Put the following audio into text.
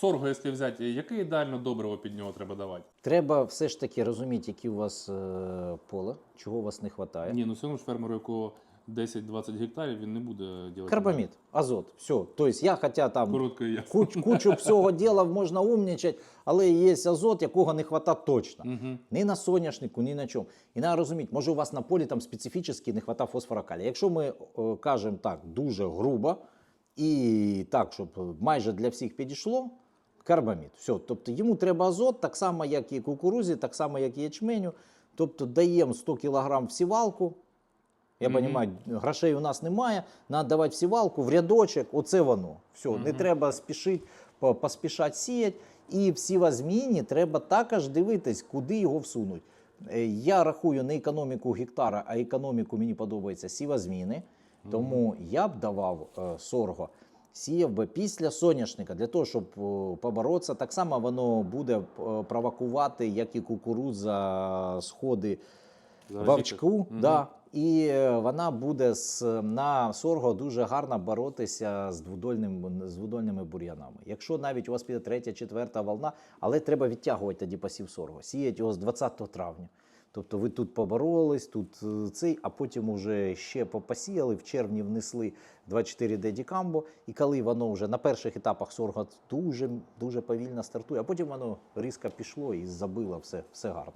сорго, якщо взяти, яке ідеально добриво під нього треба давати? Треба все ж таки розуміти, які у вас е, поле, чого у вас не вистачає. Ні, ну все одно ж фермеру, якого 10-20 гектарів, він не буде робити. Карбамід, азот, все. Тобто я хоча там Коротко і ясно. куч, кучу всього діла можна умнічати, але є азот, якого не вистачає точно. Угу. Ні на соняшнику, ні на чому. І треба розуміти, може у вас на полі там специфічно не вистачає фосфора калія. Якщо ми е, кажемо так дуже грубо і так, щоб майже для всіх підійшло, карбамід. Все. Тобто йому треба азот, так само, як і кукурузі, так само, як і ячменю. Тобто даємо 100 кг в сівалку. Я розумію, грошей у нас немає, треба давати в сівалку, в рядочок, оце воно. Все, не треба спішити, поспішати сіяти. І в сівозміні треба також дивитись, куди його всунуть. Е, Я рахую не економіку гектара, а економіку мені подобається сівозміни. Тому я б давав е, сорго, сіяв би після соняшника для того, щоб е, поборотися. Так само воно буде е, провокувати, як і кукурудза, сходи вовчку. Да. І е, вона буде з, на сорго дуже гарно боротися з двудольним, з двудольними бур'янами. Якщо навіть у вас піде третя, четверта волна, але треба відтягувати тоді посів сорго, сіять його з 20 травня. Тобто ви тут поборолись, тут е, цей, а потім уже ще попосіяли, в червні внесли 24D дікамбо, і коли воно вже на перших етапах сорга дуже, дуже повільно стартує, а потім воно різко пішло і забило все, все гарно.